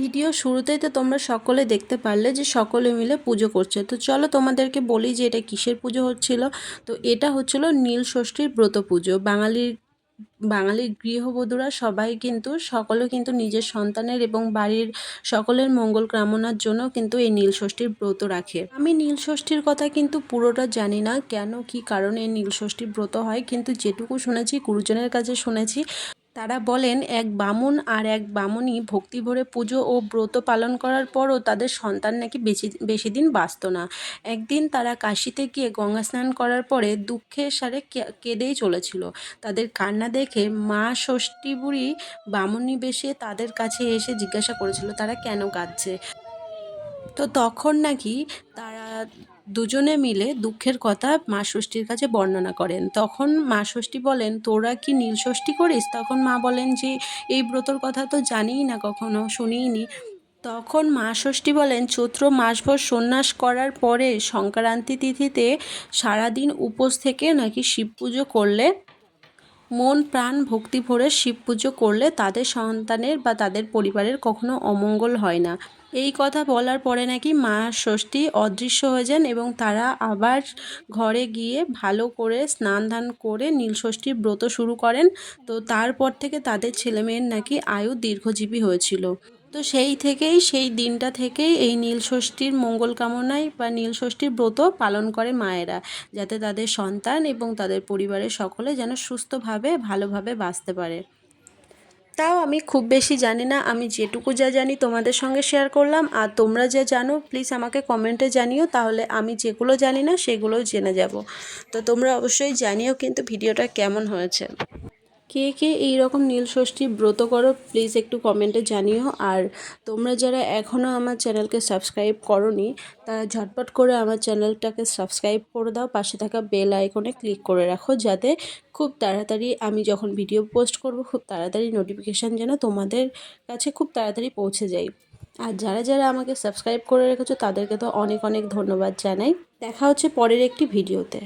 Video শুরুতেই তো তোমরা সকলে দেখতে পারলে যে সকলে মিলে পুজো করছে। তো চলো তোমাদেরকে বলি যে এটা কিসের পুজো হচ্ছিল? তো এটা হচ্ছিল নীল ষষ্ঠীর ব্রত পুজো। বাঙালির বাঙালির গৃহবধূরা সবাই কিন্তু সকলে কিন্তু নিজের সন্তানের এবং বাড়ির সকলের মঙ্গল কামনার জন্য কিন্তু এই নীলষষ্ঠীর ব্রত রাখে। আমি নীলষষ্ঠীর কথা কিন্তু পুরোটা জানি না, কেন, কি কারণে এই নীল ষষ্ঠী ব্রত হয়, কিন্তু যেটুকু শুনেছি, গুরুজনের কাছে শুনেছি তারা বলেন, এক বামুন আর এক বামুনি ভক্তি ভরে পুজো ও ব্রত পালন করার পরও তাদের সন্তান নাকি বেশি বেশি দিন বাঁচত না। একদিন তারা কাশিতে গিয়ে গঙ্গা স্নান করার পরে দুঃখের সারে কেঁদেই চলেছিল। তাদের কান্না দেখে মা ষষ্ঠী বুড়ি বামুনি বেশে তাদের কাছে এসে জিজ্ঞাসা করেছিল, তারা কেন কাঁদছে? তো তখন নাকি তারা দুজনে মিলে দুঃখের কথা মা ষষ্ঠীর কাছে বর্ণনা করেন। তখন মা ষষ্ঠী বলেন, তোরা কি নীল ষষ্ঠী করিস? তখন মা বলেন যে, এই ব্রতর কথা তো জানিই না, কখনো শুনিনি তখন মা ষষ্ঠী বলেন, চৈত্র মাসভর সন্ন্যাস করার পরে সংক্রান্তি তিথিতে সারাদিন উপোস থেকে নাকি শিব পুজো করলে মন, প্রাণ, ভক্তি ভরে শিব পুজো করলে তাদের সন্তানের বা তাদের পরিবারের কখনো অমঙ্গল হয় না। এই কথা বলার পরে নাকি মা ষষ্ঠী অদৃশ্য হয়ে যান এবং তারা আবার ঘরে গিয়ে ভালো করে স্নান ধান করে নীলষষ্ঠীর ব্রত শুরু করেন। তো তারপর থেকে তাদের ছেলেমেয়ের নাকি আয়ু দীর্ঘজীবী হয়েছিল। তো সেই থেকেই, সেই দিনটা থেকেই এই নীলষষ্ঠীর মঙ্গল কামনায় বা নীলষষ্ঠীর ব্রত পালন করে মায়েরা, যাতে তাদের সন্তান এবং তাদের পরিবারের সকলে যেন সুস্থভাবে, ভালোভাবে বাঁচতে পারে। তাও আমি খুব বেশি জানি না, আমি যেটুকু যা জানি তোমাদের সঙ্গে শেয়ার করলাম। আর তোমরা যা জানো প্লিজ আমাকে কমেন্টে জানিও, তাহলে আমি যেগুলো জানি না, সেগুলোও জেনে যাব। তো তোমরা অবশ্যই জানিও কিন্তু ভিডিওটা কেমন হয়েছে। কে কে এই রকম নীলষষ্ঠী ব্রত করো প্লিজ একটু কমেন্টে জানিও। আর তোমরা যারা এখনও আমার চ্যানেলকে সাবস্ক্রাইব করনি তারা ঝটপট করে আমার চ্যানেলটাকে সাবস্ক্রাইব করে দাও। পাশে থাকা বেল আইকনে ক্লিক করে রাখো, যাতে খুব তাড়াতাড়ি আমি যখন ভিডিও পোস্ট করব, খুব তাড়াতাড়ি নোটিফিকেশান যেন তোমাদের কাছে খুব তাড়াতাড়ি পৌঁছে যায়। আর যারা যারা আমাকে সাবস্ক্রাইব করে রেখেছো, তাদেরকে তো অনেক অনেক ধন্যবাদ জানাই। দেখা হচ্ছে পরের একটি ভিডিওতে